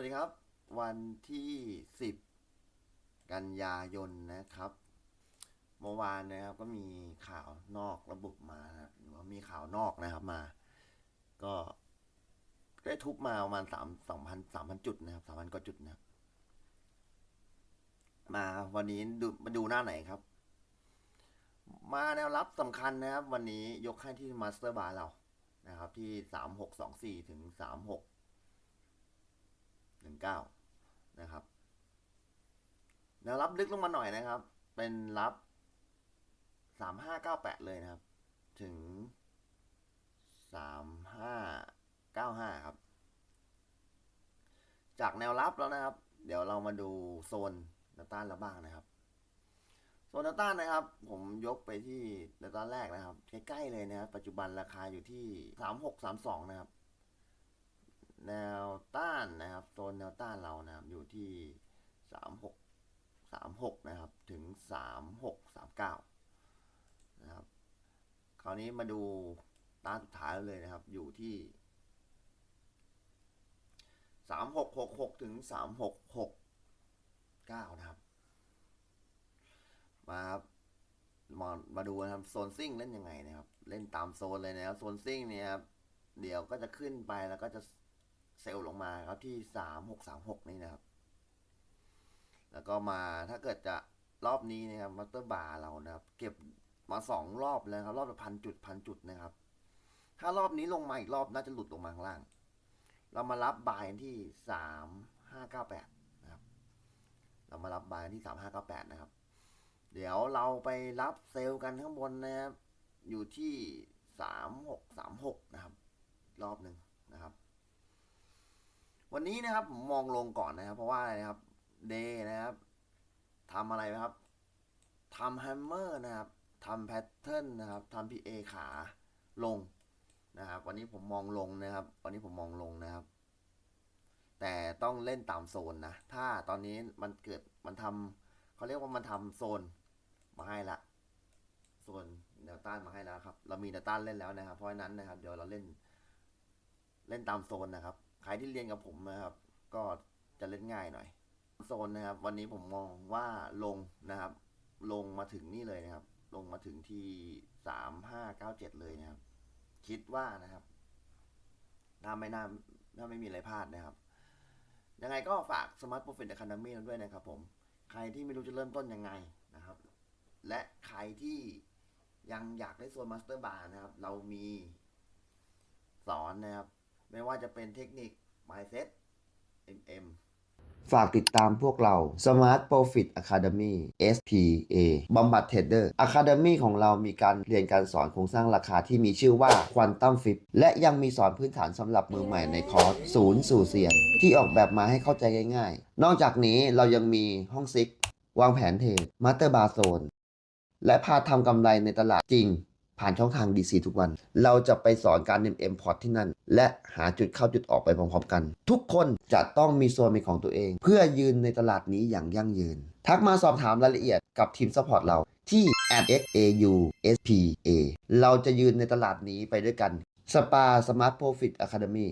วัสดีครับ วันที่ 10 กันยายนนะครับเมื่อวานนะครับก็มีข่าวนอกระบบมานะหรือว่ามีข่าวนอกนะครับมา ก็ได้ทุบมาประมาณสามสองพันสามพันจุดนะครับสามพันกว่าจุดนะครับมาวันนี้ดูมาดูหน้าไหนครับ มาแนวรับสำคัญนะครับ วันนี้ยกให้ที่มาสเตอร์บาร์เรานะครับ ที่สามหกสองสี่ถึงสามหก หนึ่งเก้านะครับแนวรับลึกลงมาหน่อยนะครับ เป็นรับสามห้าเก้าแปดเลยนะครับ ถึงสามห้าเก้าห้าครับ จากแนวรับแล้วนะครับ เดี๋ยวเรามาดูโซนแนวต้านแล้วบ้างนะครับโซนแนวต้านนะครับ ผมยกไปที่แนวต้านแรกนะครับ ใกล้ๆเลยนะครับ ปัจจุบันราคาอยู่ที่สามหกสามสองนะครับ แนวต้านนะครับโซนแนวต้านเรานะครับอยู่ที่สามหกสามหกนะครับถึงสามหกสามเก้านะครับคราวนี้มาดูต้านสุดท้ายเลยนะครับอยู่ที่สามหกหกหกถึงสามหกหกเก้านะครับมาครับมามาดูนะครับโซนซิ่งเล่นยังไงนะครับ เล่นตามโซนเลยนะครับโซนซิ่งเนี่ยครับเดี๋ยวก็จะขึ้นไปแล้วก็จะ เซลล์ลงมาครับที่สามหกสามหกนี่นะครับ แล้วก็มาถ้าเกิดจะรอบนี้นะครับมัตเตอร์บาร์เรานะครับ เก็บมาสองรอบแล้วครับ รอบละพันจุดพันจุดนะครับ ถ้ารอบนี้ลงมาอีกรอบน่าจะหลุดลงมาข้างล่าง เรามารับบายที่สามห้าเก้าแปดนะครับ เรามารับบายที่สามห้าเก้าแปดนะครับ เดี๋ยวเราไปรับเซลล์กันข้างบนนะครับ อยู่ที่สามหกสามหกนะครับ รอบหนึ่งนะครับ วันนี้นะครับผมมองลงก่อนนะครับ เพราะว่าอะไรนะครับเดย์นะครับทำอะไรนะครับทำแฮมเมอร์นะครับทำแพทเทิร์นนะครับทำพีเอขาลงนะครับวันนี้ผมมองลงนะครับ วันนี้ผมมองลงนะครับ แต่ต้องเล่นตามโซนนะ ถ้าตอนนี้มันเกิดมันทำเขาเรียกว่ามันทำโซนมาให้ละโซนแนวต้านมาให้แล้วครับ เรามีแนวต้านเล่นแล้วนะครับ เพราะฉะนั้นนะครับ เดี๋ยวเราเล่น เล่นตามโซนนะครับ ใครที่เรียนกับผมนะครับ ก็จะเล่นง่ายหน่อย โซนนะครับ วันนี้ผมมองว่าลงนะครับ ลงมาถึงนี่เลยนะครับ ลงมาถึงที่สามห้าเก้าเจ็ดเลยนะครับ คิดว่านะครับถ้าไม่น่าถ้าไม่มีอะไรพลาดนะครับ ยังไงก็ฝาก Smart Profit Academy ด้วยนะครับผม ใครที่ไม่รู้จะเริ่มต้นยังไงนะครับ และใครที่ยังอยากได้โซน Master Bar นะครับ เรามีสอนนะครับ ไม่ว่าจะเป็นเทคนิค mindset MM ฝากติดตามพวกเรา Smart Profit Academy SPA บำบัดเทรดเดอร์ Academy ของเรามีการเรียนการสอนโครงสร้างราคาที่มีชื่อว่า Quantum Flip และยังมีสอนพื้นฐานสำหรับมือใหม่ในคอร์สศูนย์สู่เซียน ที่ออกแบบมาให้เข้าใจง่ายๆ นอกจากนี้เรายังมีห้องซิก วางแผนเทรด Master Bar Zone และพาทำกำไรในตลาดจริง ผ่านช่องทาง DC ทุกวัน เราจะไปสอนการเอ็มพอร์ตที่นั่น และหาจุดเข้าจุดออกไปพร้อมๆกัน ทุกคนจะต้องมีโซนเป็นของตัวเอง เพื่อยืนในตลาดนี้อย่างยั่งยืน ทักมาสอบถามรายละเอียดกับทีมซัพพอร์ตเราที่ @xauspa เราจะยืนในตลาดนี้ไปด้วยกันสปาสมาร์ทโปรฟิตอะคาเดมี